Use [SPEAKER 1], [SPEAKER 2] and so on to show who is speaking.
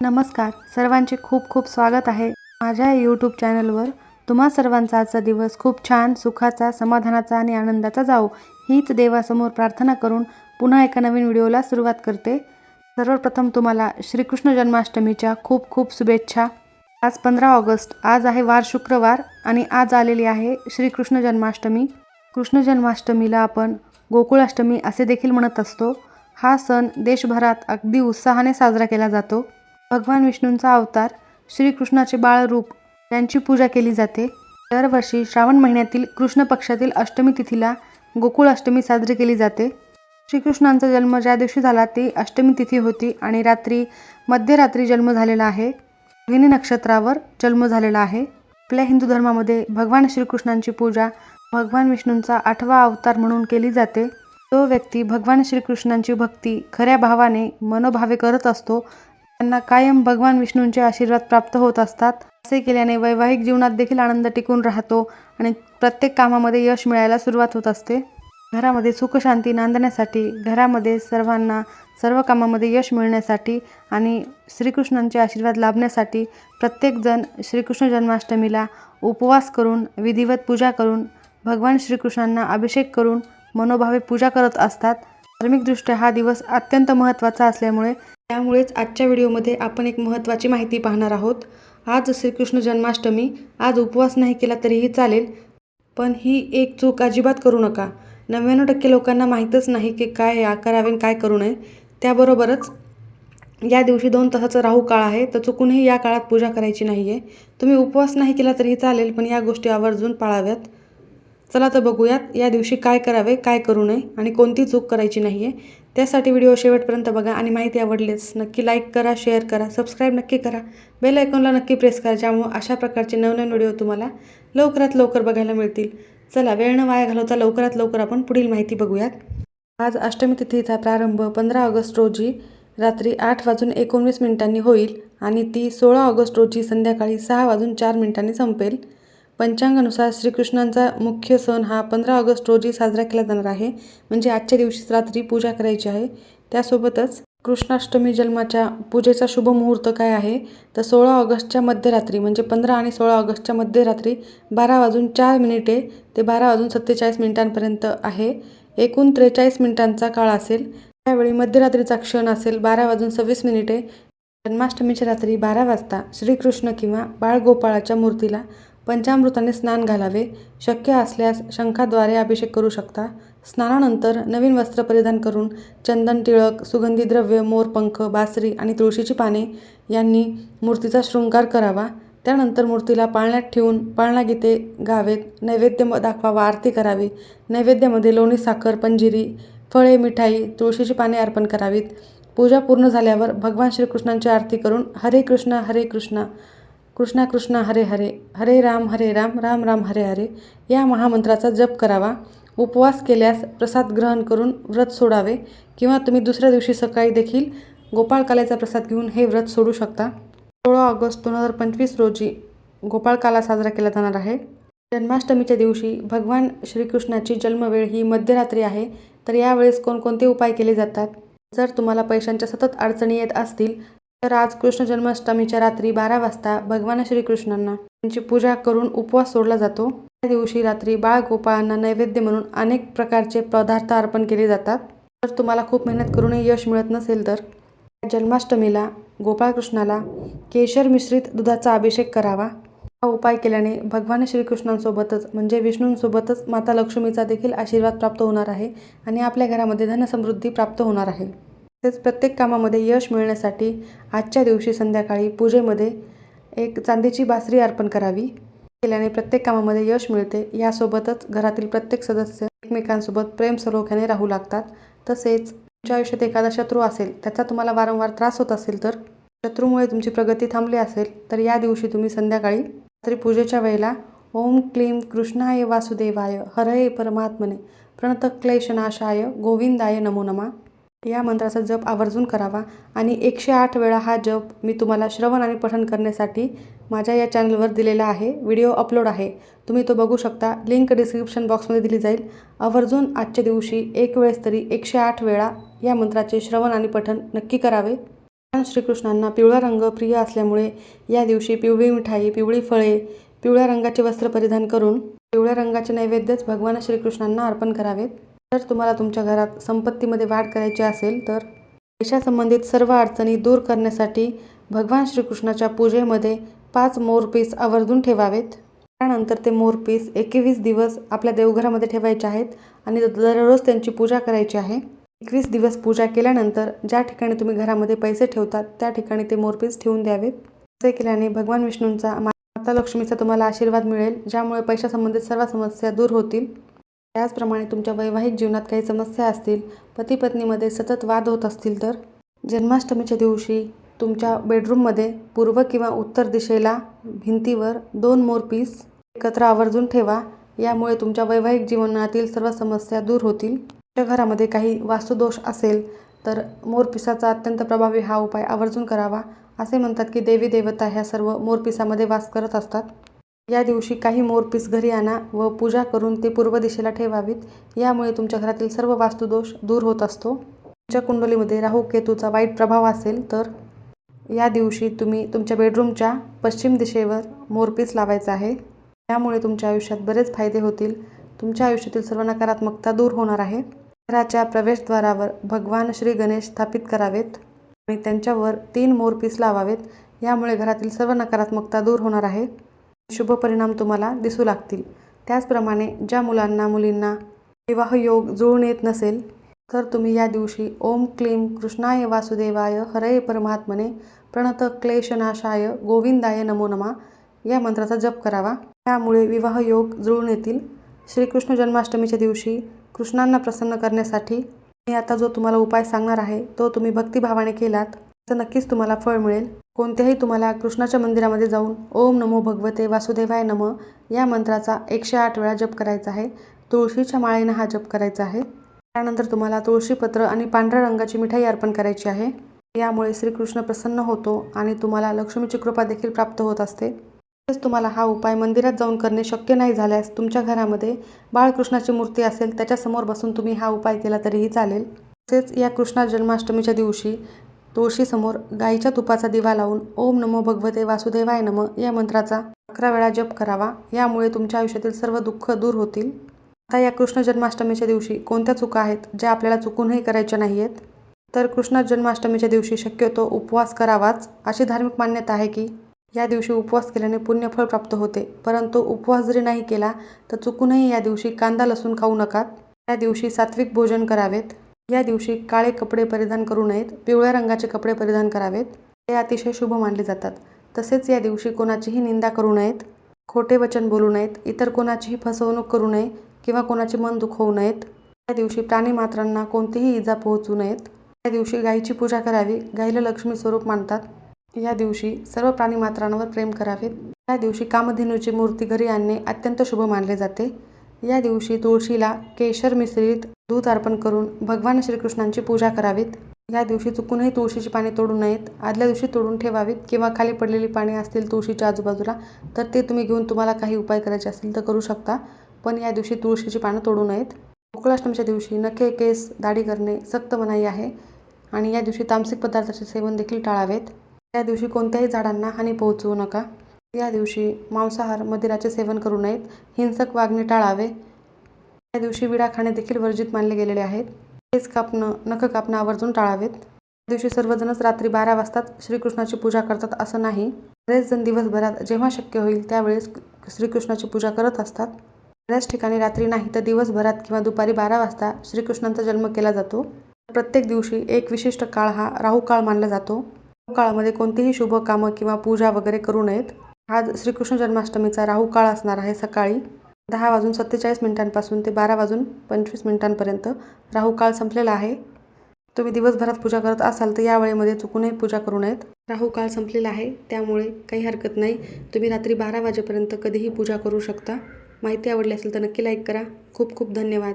[SPEAKER 1] नमस्कार सर्वांचे खूप खूप स्वागत आहे माझ्या यूट्यूब चॅनलवर तुम्हा सर्वांचा आजचा दिवस खूप छान सुखाचा समाधानाचा आणि आनंदाचा जाओ हीच देवासमोर प्रार्थना करून पुन्हा एका नवीन व्हिडिओला सुरुवात करते. सर्वप्रथम तुम्हाला श्रीकृष्ण जन्माष्टमीच्या खूप खूप शुभेच्छा. आज पंधरा ऑगस्ट आज आहे वार शुक्रवार आणि आज आलेली आहे श्रीकृष्ण जन्माष्टमी. कृष्ण जन्माष्टमीला आपण गोकुळाष्टमी असे देखील म्हणत असतो. हा सण देशभरात अगदी उत्साहाने साजरा केला जातो. भगवान विष्णूंचा अवतार श्रीकृष्णाचे बाळरूप यांची पूजा केली जाते. दरवर्षी श्रावण महिन्यातील कृष्ण पक्षातील अष्टमी तिथीला गोकुळ अष्टमी साजरी केली जाते. श्रीकृष्णांचा जन्म ज्या दिवशी झाला ती अष्टमी तिथी होती आणि रात्री मध्यरात्री जन्म झालेला आहे. अग्नी नक्षत्रावर जन्म झालेला आहे. आपल्या हिंदू धर्मामध्ये भगवान श्रीकृष्णांची पूजा भगवान विष्णूंचा आठवा अवतार म्हणून केली जाते. तो व्यक्ती भगवान श्रीकृष्णांची भक्ती खऱ्या भावाने मनोभावे करत असतो त्यांना कायम भगवान विष्णूंचे आशीर्वाद प्राप्त होत असतात. असे केल्याने वैवाहिक जीवनात देखील आनंद टिकून राहतो आणि प्रत्येक कामामध्ये यश मिळायला सुरुवात होत असते. घरामध्ये सुखशांती नांदण्यासाठी घरामध्ये सर्वांना सर्व कामामध्ये यश मिळण्यासाठी आणि श्रीकृष्णांचे आशीर्वाद लाभण्यासाठी प्रत्येकजण श्रीकृष्ण जन्माष्टमीला उपवास करून विधिवत पूजा करून भगवान श्रीकृष्णांना अभिषेक करून मनोभावे पूजा करत असतात. धार्मिकदृष्ट्या हा दिवस अत्यंत महत्त्वाचा असल्यामुळे त्यामुळेच आजच्या व्हिडिओमध्ये आपण एक महत्त्वाची माहिती पाहणार आहोत. आज श्रीकृष्ण जन्माष्टमी आज उपवास नाही केला तरीही चालेल पण ही एक चूक अजिबात करू नका. नव्याण्णव टक्के लोकांना माहीतच नाही की काय या करावे आणि काय करू नये. त्याबरोबरच या दिवशी दोन तासाचा राहू काळ आहे तर चुकूनही या काळात पूजा करायची नाही आहे तुम्ही उपवास नाही केला तरीही चालेल पण या गोष्टी आवर्जून पाळाव्यात. चला तर बघूयात या दिवशी काय करावे काय करू नये आणि कोणती चूक करायची नाही आहे त्यासाठी व्हिडिओ शेवटपर्यंत बघा आणि माहिती आवडलीच नक्की लाईक करा शेअर करा सबस्क्राईब नक्की करा. बेल आयकॉनला नक्की प्रेस करा ज्यामुळे अशा प्रकारचे नवनवीन व्हिडिओ तुम्हाला लवकरात लवकर बघायला मिळतील. चला वेळ न वाया घालवता लवकरात लवकर आपण पुढील माहिती बघूयात. आज अष्टमी तिथीचा प्रारंभ पंधरा ऑगस्ट रोजी रात्री आठ वाजून एकोणवीस मिनिटांनी होईल आणि ती सोळा ऑगस्ट रोजी संध्याकाळी सहा वाजून चार मिनिटांनी संपेल. पंचांगानुसार श्रीकृष्णांचा मुख्य सण हा पंधरा ऑगस्ट रोजी साजरा केला जाणार आहे. म्हणजे आजच्या दिवशीच रात्री पूजा करायची आहे. त्यासोबतच कृष्णाष्टमी जन्माच्या पूजेचा शुभ मुहूर्त काय आहे? तर सोळा ऑगस्टच्या मध्यरात्री म्हणजे पंधरा आणि सोळा ऑगस्टच्या मध्यरात्री बारा वाजून चार मिनिटे ते बारा वाजून सत्तेचाळीस मिनिटांपर्यंत आहे. एकूण त्रेचाळीस मिनिटांचा काळ असेल. त्यावेळी मध्यरात्रीचा क्षण असेल बारा वाजून सव्वीस मिनिटे. जन्माष्टमीच्या रात्री बारा वाजता श्रीकृष्ण किंवा बाळगोपाळाच्या मूर्तीला पंचामृताने स्नान घालावे शक्य असल्यास शंखाद्वारे अभिषेक करू शकता. स्नानानंतर नवीन वस्त्र परिधान करून चंदन टिळक सुगंधी द्रव्य मोरपंख बासरी आणि तुळशीची पाने यांनी मूर्तीचा शृंगार करावा. त्यानंतर मूर्तीला पाळण्यात ठेवून पाळणा गीते गावेत नैवेद्य म- दाखवावा आरती करावी. नैवेद्यामध्ये लोणी साखर पंजिरी फळे मिठाई तुळशीची पाने अर्पण करावीत. पूजा पूर्ण झाल्यावर भगवान श्रीकृष्णांची आरती करून हरे कृष्ण हरे कृष्ण. कृष्णा कृष्ण हरे हरे हरे राम हरे राम राम राम हरे हरे या महामंत्राचा जप करावा. उपवास केल्यास प्रसाद ग्रहण करून व्रत सोडावे किंवा तुम्ही दुसऱ्या दिवशी सकाळी देखील गोपाळकाल्याचा प्रसाद घेऊन हे व्रत सोडू शकता. सोळा ऑगस्ट दोन हजार पंचवीस रोजी गोपाळकाला साजरा केला जाणार आहे. जन्माष्टमीच्या दिवशी भगवान श्रीकृष्णाची जन्मवेळ ही मध्यरात्री आहे तर यावेळेस कोणकोणते उपाय केले जातात? जर तुम्हाला पैशांच्या सतत अडचणी येत असतील तर आज कृष्ण जन्माष्टमीच्या रात्री बारा वाजता भगवान श्रीकृष्णांना त्यांची पूजा करून उपवास सोडला जातो. त्या दिवशी रात्री बाळगोपाळांना नैवेद्य म्हणून अनेक प्रकारचे पदार्थ अर्पण केले जातात. जर तुम्हाला खूप मेहनत करूनही यश मिळत नसेल तर जन्माष्टमीला गोपाळकृष्णाला केशर मिश्रित दुधाचा अभिषेक करावा. हा उपाय केल्याने भगवान श्रीकृष्णांसोबतच म्हणजे विष्णूंसोबतच माता लक्ष्मीचा देखील आशीर्वाद प्राप्त होणार आहे आणि आपल्या घरामध्ये धनसमृद्धी प्राप्त होणार आहे. तसेच प्रत्येक कामामध्ये यश मिळण्यासाठी आजच्या दिवशी संध्याकाळी पूजेमध्ये एक चांदीची बासरी अर्पण करावी. केल्याने प्रत्येक कामामध्ये यश मिळते. यासोबतच घरातील प्रत्येक सदस्य एकमेकांसोबत प्रेम सलोख्याने राहू लागतात. तसेच तुमच्या आयुष्यात एखादा शत्रू असेल त्याचा तुम्हाला वारंवार त्रास होत असेल तर शत्रूमुळे तुमची प्रगती थांबली असेल तर या दिवशी तुम्ही संध्याकाळी रात्री पूजेच्या वेळेला ओम क्लीम कृष्णाय वासुदेवाय हरये परमात्मने. प्रणत क्लेशनाशाय गोविंदाय नमो नमा. या मंत्राचा जप आवर्जून करावा. आणि एकशे आठ वेळा हा जप मी तुम्हाला श्रवण आणि पठण करण्यासाठी माझ्या या चॅनलवर दिलेला आहे. व्हिडिओ अपलोड आहे. तुम्ही तो बघू शकता. लिंक डिस्क्रिप्शन बॉक्समध्ये दिली जाईल. आवर्जून आजच्या दिवशी एक वेळेस तरी एकशे आठ वेळा या मंत्राचे श्रवण आणि पठण नक्की करावे. भगवान श्रीकृष्णांना पिवळा रंग प्रिय असल्यामुळे या दिवशी पिवळी मिठाई पिवळी फळे पिवळ्या रंगाचे वस्त्र परिधान करून पिवळ्या रंगाचे नैवेद्यच भगवान श्रीकृष्णांना अर्पण करावेत. जर तुम्हाला तुमच्या घरात संपत्तीमध्ये वाढ करायची असेल तर पैशासंबंधित सर्व अडचणी दूर करण्यासाठी भगवान श्रीकृष्णाच्या पूजेमध्ये पाच मोरपीस आवर्जून ठेवावेत. त्यानंतर ते मोरपीस एकवीस दिवस आपल्या देवघरामध्ये ठेवायचे आहेत आणि दररोज त्यांची पूजा करायची आहे. एकवीस दिवस पूजा केल्यानंतर ज्या ठिकाणी तुम्ही घरामध्ये पैसे ठेवतात त्या ठिकाणी ते मोरपीस ठेवून द्यावेत. असे केल्याने भगवान विष्णूंचा माता लक्ष्मीचा तुम्हाला आशीर्वाद मिळेल ज्यामुळे पैशासंबंधित सर्व समस्या दूर होतील. त्याचप्रमाणे तुमच्या वैवाहिक जीवनात काही समस्या असतील पती पत्नीमध्ये सतत वाद होत असतील तर? जन्माष्टमीच्या दिवशी तुमच्या बेडरूममध्ये पूर्व किंवा उत्तर दिशेला भिंतीवर दोन मोरपीस एकत्र आवर्जून ठेवा यामुळे तुमच्या वैवाहिक जीवनातील सर्व समस्या दूर होतील. तुमच्या घरामध्ये काही वास्तुदोष असेल तर मोरपिसाचा अत्यंत प्रभावी हा उपाय आवर्जून करावा असे म्हणतात की देवी देवता ह्या सर्व मोरपिसामध्ये वास करत असतात. या दिवशी काही मोरपीस घरी आणा व पूजा करून ते पूर्व दिशेला ठेवावीत. यामुळे तुमच्या घरातील सर्व वास्तुदोष दूर होत असतो. तुमच्या कुंडलीमध्ये राहू केतूचा वाईट प्रभाव असेल तर? या दिवशी तुम्ही तुमच्या बेडरूमच्या पश्चिम दिशेवर मोरपीस लावायचा आहे. त्यामुळे तुमच्या आयुष्यात बरेच फायदे होतील. तुमच्या आयुष्यातील सर्व नकारात्मकता दूर होणार आहे. घराच्या प्रवेशद्वारावर भगवान श्री गणेश स्थापित करावेत आणि त्यांच्यावर तीन मोरपीस लावावेत. यामुळे घरातील सर्व नकारात्मकता दूर होणार आहे. शुभ परिणाम तुम्हाला दिसू लागतील. त्याचप्रमाणे ज्या मुलांना मुलींना विवाह योग जुळून येत नसेल तर तुम्ही या दिवशी ओम क्लीम कृष्णाय वासुदेवाय हरय परमात्मने प्रणत क्लेशनाशाय गोविंदाय नमो नमा या मंत्राचा जप करावा. त्यामुळे विवाह योग जुळून येतील. श्रीकृष्ण जन्माष्टमीच्या दिवशी कृष्णांना प्रसन्न करण्यासाठी मी आता जो तुम्हाला उपाय सांगणार आहे तो तुम्ही भक्तिभावाने केलात. तर नक्कीच तुम्हाला फळ मिळेल. कोणत्याही तुम्हाला कृष्णाच्या मंदिरामध्ये जाऊन ओम नमो भगवते वासुदेवाय नम या मंत्राचा एकशे आठ वेळा जप करायचा आहे. तुळशीच्या माळेनं हा जप करायचा आहे. त्यानंतर तुम्हाला तुळशीपत्र आणि पांढऱ्या रंगाची मिठाई अर्पण करायची आहे. यामुळे श्रीकृष्ण प्रसन्न होतो आणि तुम्हाला लक्ष्मीची कृपा देखील प्राप्त होत असते. तसेच तुम्हाला हा उपाय मंदिरात जाऊन करणे शक्य नाही झाल्यास तुमच्या घरामध्ये बाळकृष्णाची मूर्ती असेल त्याच्यासमोर बसून तुम्ही हा उपाय केला तरीही चालेल. तसेच या कृष्णा जन्माष्टमीच्या दिवशी तुळशीसमोर गाईच्या तुपाचा दिवा लावून ओम नमो भगवते वासुदेवाय नम या मंत्राचा अकरा वेळा जप करावा यामुळे तुमच्या आयुष्यातील सर्व दुःख दूर होतील. आता या कृष्ण जन्माष्टमीच्या दिवशी कोणत्या चुका आहेत ज्या आपल्याला चुकूनही करायच्या नाही आहेत तर कृष्ण जन्माष्टमीच्या दिवशी शक्यतो उपवास करावाच अशी धार्मिक मान्यता आहे की या दिवशी उपवास केल्याने पुण्यफळ प्राप्त होते परंतु उपवास जरी नाही केला तर चुकूनही या दिवशी कांदा लसूण खाऊ नकात. या दिवशी सात्विक भोजन करावेत. या दिवशी काळे कपडे परिधान करू नयेत पिवळ्या रंगाचे कपडे परिधान करावेत ते अतिशय शुभ मानले जातात. तसेच या दिवशी कोणाचीही निंदा करू नयेत खोटे वचन बोलू नयेत इतर कोणाचीही फसवणूक करू नये किंवा कोणाचे मन दुखवू नयेत या दिवशी प्राणीमात्रांना कोणतीही इजा पोहोचू नयेत. या दिवशी गायीची पूजा करावी गाईला लक्ष्मी स्वरूप मानतात. या दिवशी सर्व प्राणीमात्रांवर प्रेम करावेत. या दिवशी कामधेनूची मूर्ती घरी आणणे अत्यंत शुभ मानले जाते. या दिवशी तुळशीला केशर मिश्रित दूध अर्पण करून भगवान श्रीकृष्णांची पूजा करावीत. या दिवशी चुकूनही तुळशीची पाने तोडू नयेत. आदल्या दिवशी तोडून ठेवावीत किंवा खाली पडलेली पाने असतील तुळशीच्या आजूबाजूला तर ते तुम्ही घेऊन तुम्हाला काही उपाय करायचे असतील तर करू शकता. पण या दिवशी तुळशीची पानं तोडू नयेत. गोकुळाष्टमीच्या दिवशी नखे केस दाढी करणे सक्त मनाई आहे आणि या दिवशी तामसिक पदार्थाचे सेवन देखील टाळावेत. या दिवशी कोणत्याही झाडांना हानी पोहोचवू नका. या दिवशी मांसाहार मदिराचे सेवन करू नयेत. हिंसक वागणे टाळावे. या दिवशी विडा खाणे देखील वर्जित मानले गेलेले आहेत. केस कापणं नख कापणं आवर्जून टाळावेत. या दिवशी सर्वजणच रात्री बारा वाजताच श्रीकृष्णाची पूजा करतात असं नाही. बरेच जण दिवसभरात जेव्हा शक्य होईल त्यावेळेस श्रीकृष्णाची पूजा करत असतात. बऱ्याच ठिकाणी रात्री नाही तर दिवसभरात किंवा दुपारी बारा वाजता श्रीकृष्णांचा जन्म केला जातो. प्रत्येक दिवशी एक विशिष्ट काळ हा राहू काळ मानला जातो. राहू काळामध्ये कोणतीही शुभ कामं किंवा पूजा वगैरे करू नयेत. आज श्रीकृष्ण जन्माष्टमीचा राहू काळ असणार आहे सकाळी. दहा वाजून सत्तेचाळीस मिनिटांपासून ते बारा वाजून पंचवीस मिनिटांपर्यंत राहू काळ संपलेला आहे. तुम्ही दिवसभरात पूजा करत असाल तर या वेळेमध्ये चुकूनही पूजा करू नयेत. राहू काळ संपलेला आहे त्यामुळे काही हरकत नाही. तुम्ही रात्री बारा वाजेपर्यंत कधीही पूजा करू शकता. माहिती आवडली असेल तर नक्की लाईक करा. खूप खूप धन्यवाद.